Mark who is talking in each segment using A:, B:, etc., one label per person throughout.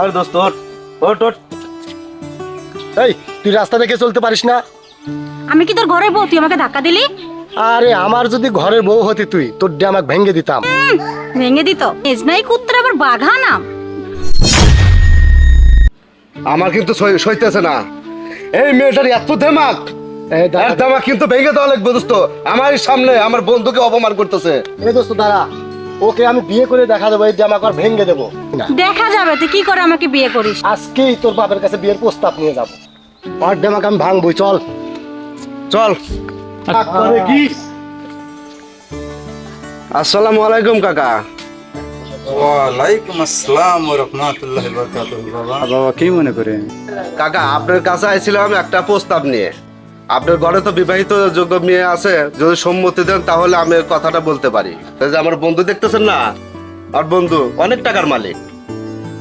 A: আর দোস্ত ওট ওট
B: এই তুই রাস্তা দেখে চলতে পারিস না?
C: আমি কি তোর ঘরে বউ? তুই আমাকে ধাক্কা দিলি?
B: আরে আমার যদি ঘরের বউ হতি তুই তোর ডে আমাকে ভেঙে দিতাম।
C: ভেঙে দিত। এজনাই কুত্তর আবার বাঘা নাম
D: আমার কিন্তু সইতেছে না। এই মেয়েটার এত দেমাক।
B: এই দাঁড়া,
D: দেমাক কিন্তু ভেঙে দেওয়া লাগবে দোস্ত। আমার সামনে আমার বন্ধুকে অপমান করতেছে।
B: এই দোস্ত দাঁড়া। ওকে আমি বিয়ে করে দেখা দেবো এই ডে আমাকে ভেঙে দেবো।
C: দেখা যাবে তুই কি করে আমাকে বিয়ে করিস?
B: আজকেই তোর বাপের কাছে বিয়ের প্রস্তাব নিয়ে যাব। আর ডে আমাকে আমি ভাঙবই চল।
D: চল।
B: করে কি?
D: আসসালামু আলাইকুম কাকা।
E: ওয়ালাইকুম আসসালাম রাহমাতুল্লাহি বাবা
F: কি মনে করে
D: কাকা আপনার কাছে আইছিলাম একটা প্রস্তাব নিয়ে। আপনার ঘরে তো বিবাহিত যোগ্য মেয়ে আছে যদি সম্মতি দেন তাহলে আমি কথাটা বলতে পারি। যে আমার বন্ধু দেখতেছেন না? আর বন্ধু অনেক টাকার মালিক।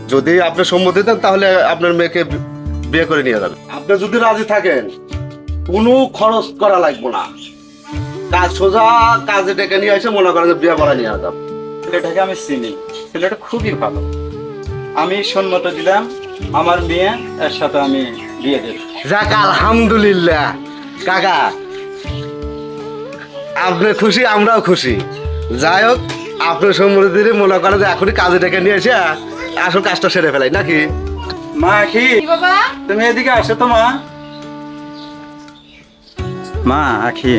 D: যদি আপনি সম্মতি দেন তাহলে আপনার মেয়েকে বিয়ে করে নিয়ে যাবেন। আপনি যদি রাজি থাকেন কোনো খরচ করা লাগবে না। কাজ সোজা কাজে ডেকে নিয়ে এসে মনে করেন যে বিয়ে করা নিয়ে যাবেন।
E: ছেলেটাকে আমি চিনি। ছেলেটা খুবই ভালো। আমি সম্মত দিলাম আমার মেয়ে এর সাথে আমি বিয়ে দেব।
D: যাক আলহামদুলিল্লাহ। কাকা আপনি খুশি আমরাও খুশি। যাই হোক আপনার দিলে মনে করেন যে এখনই কাজে ডেকে নিয়ে এসে আসল কাজটা সেরে ফেলাই নাকি?
E: মা কি?
C: বাবা?
E: তুমি এদিকে আসো তো মা। মা আখি।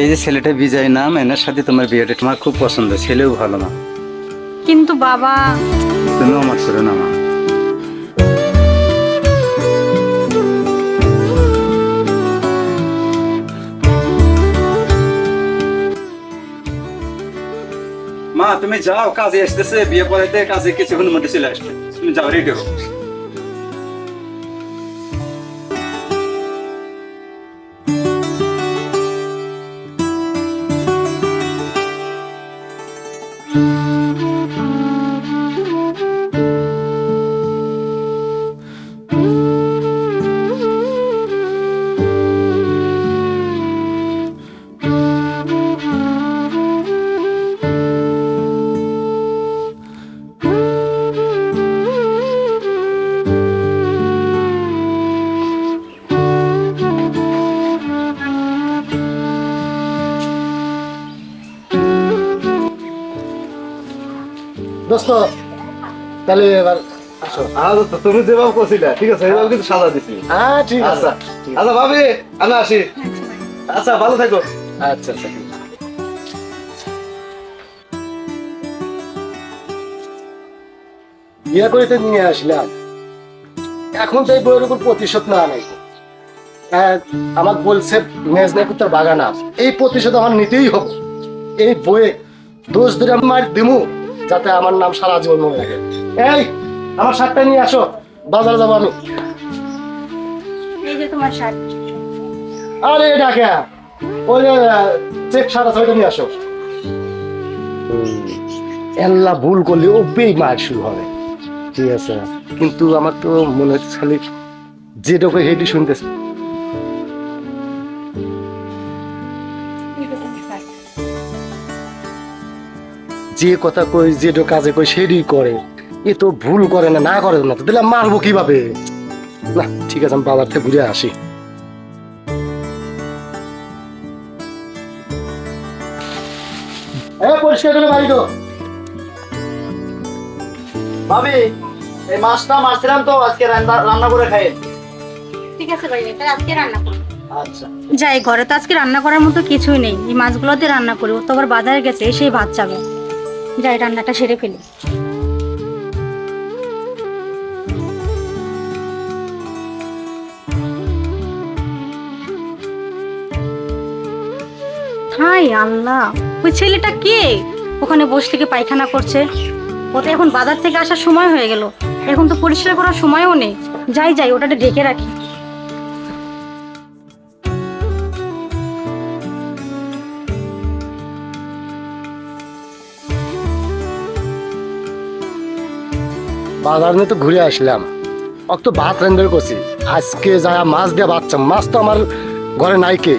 E: এই যে ছেলেটা বিজয় নাম এনার সাথে তোমার বিয়েটা তোমার খুব পছন্দ ছেলেও ভালো মা
C: কিন্তু বাবা
E: তুমিও আমার ছিল না মা। তুমি যাও, কাজে আসতেছে, বিয়ে পড়াইতে কাজে কিছু মধ্যে চলে আসবে। তুমি যাও রেডি হো
B: দোস্ত তাহলে এবার আসো।
D: আচ্ছা তুমি যেভাবে করছিলে ঠিক আছে এভাবে কিন্তু সাজা দিছি।
B: হ্যাঁ ঠিক আছে।
D: আচ্ছা। আচ্ছা ভাবি আমি আসি। আচ্ছা ভালো থাকো।
B: আচ্ছা আচ্ছা। বিয়ে করে তো নিয়ে আসলাম। এখন তো এই বইয়ের উপর প্রতিশোধ না নাই। আমার বলছে মেজনা কুত্তার বাগান আস এই প্রতিশোধ আমার নিতেই হবে। এই বইয়ে দোষ ধরে আমি মার দিমু। যাতে আমার নাম সারা জীবন মনে রাখে এই আমার শার্টটা নিয়ে আসো বাজারে যাব আমি।
C: এই যে তোমার শার্ট।
B: আরে ডাকে ওই যে চেক নিয়ে আসো। এল্লা ভুল করলে ও বেমার শুরু হবে। ঠিক আছে। কিন্তু আমার তো মনে হচ্ছে খালি যেটুকু হেডি শুনতেছে। যে কথা কই যেটো কাজে কই সেটি করে। এ তো ভুল করে না না করে না তো দিলাম মারবো কীভাবে? না ঠিক আছে আমি বাবার থেকে ঘুরে আসি। এ পরিষ্কার করে বাড়ি তো।
G: ভাবি এই মাছটা মারছিলাম তো আজকে রান্না রান্না করে খাই।
C: ঠিক আছে ভাই এটা আজকে রান্না করো
G: আচ্ছা।
C: যাই ঘরে তো আজকে রান্না করার মতো কিছুই নেই। এই মাছগুলোতে রান্না করি ও তো আবার বাজারে গেছে এসেই ভাত চাবে। যাই, রান্নাটা সেরে ফেলি। হাই আল্লাহ, ওই ছেলেটা কে? ওখানে বসে থেকে পায়খানা করছে। ও এখন বাজার থেকে আসার সময় হয়ে গেল। এখন তো পরিষ্কার করার সময়ও নেই। যাই যাই, ওটাতে ঢেকে রাখি।
B: বাজার তো ঘুরে আসলাম। অত ভাত রান্নার করছি। আজকে যা মাছ দিয়ে বাচ্চা মাছ তো আমার ঘরে নাই কে।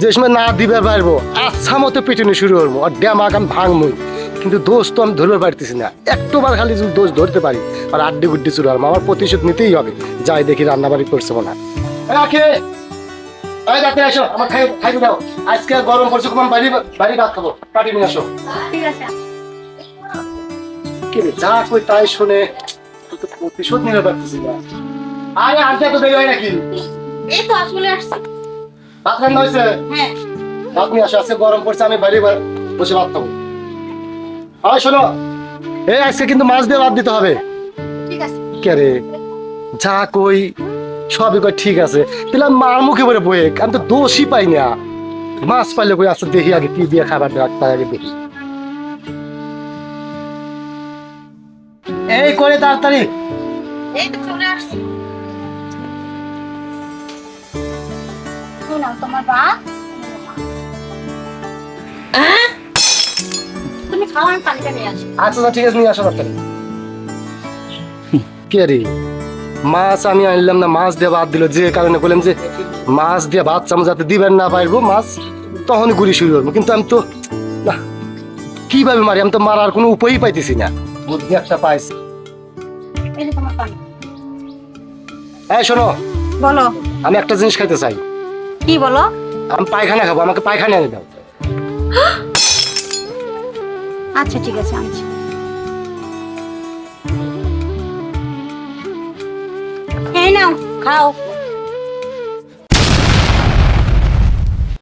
B: যে সময় না দিবে পারব আচ্ছা মতো পিটুনি শুরু করব। আর ড্যাম আগাম ভাঙমুই। কিন্তু দোষ তো আমি ধরতে পারতেছি না। একটাবার খালি যদি দোষ ধরতে পারি, আর আড্ডি গুড্ডি চুরি হলাম আমার প্রতিশোধ নিতেই হবে। যাই দেখি রান্না বাড়ি করছে হয় রাখে। আমার খাই খাইতে দাও। আজকে গরম পড়ছে বাড়ি বাড়ি ভাত খাব। পাটি নিয়ে আসো।
C: ঠিক আছে।
B: কি রে, যা কই তাই শুনে। তুই তো প্রতিশোধ নিতে পারতেছি না। আরে আনতে তো দেরি হয় নাকি?
C: এই তো আসলে আসছি।
B: ভাত রান্না হয়েছে?
C: হ্যাঁ।
B: ভাত নিয়ে আসো আজকে গরম পড়ছে আমি বাড়ি বা- বসে ভাত খাব। হয় শোনো। এই আজকে কিন্তু মাছ দিয়ে ভাত দিতে হবে।
C: ঠিক আছে।
B: কে রে যা কই সবই কই ঠিক আছে। তাহলে মার মুখে বলে বয়ে আমি তো দোষই পাই না। মাছ পাইলে কই আচ্ছা দেখি আগে কি দিয়ে খাবার তার আগে দেখি। তাড়াতাড়ি।
C: এই তো চলে আসছি। তোমার ভাত তুমি খাওয়ার পানিটা নিয়ে আসো।
B: আচ্ছা আচ্ছা, ঠিক আছে নিয়ে আসো তাড়াতাড়ি কে রে? মাছ আমি আনলাম না মাছ দিয়ে ভাত দিল যে কারণে বললাম যে মাছ দিয়ে ভাত চামচ যাতে দিবেন না পারব মাছ তখনই গুলি শুরু করব কিন্তু আমি তো না কীভাবে মারি? আমি তো মারার কোনো উপায়ই পাইতেছি না। বুদ্ধি একটা পাইছি। এই শোনো।
C: বলো।
B: আমি একটা জিনিস খাইতে চাই।
C: কি বলো?
B: আমি পায়খানা খাব আমাকে পায়খানা এনে দাও।
C: আচ্ছা ঠিক আছে আনছি। এই নাও খাও।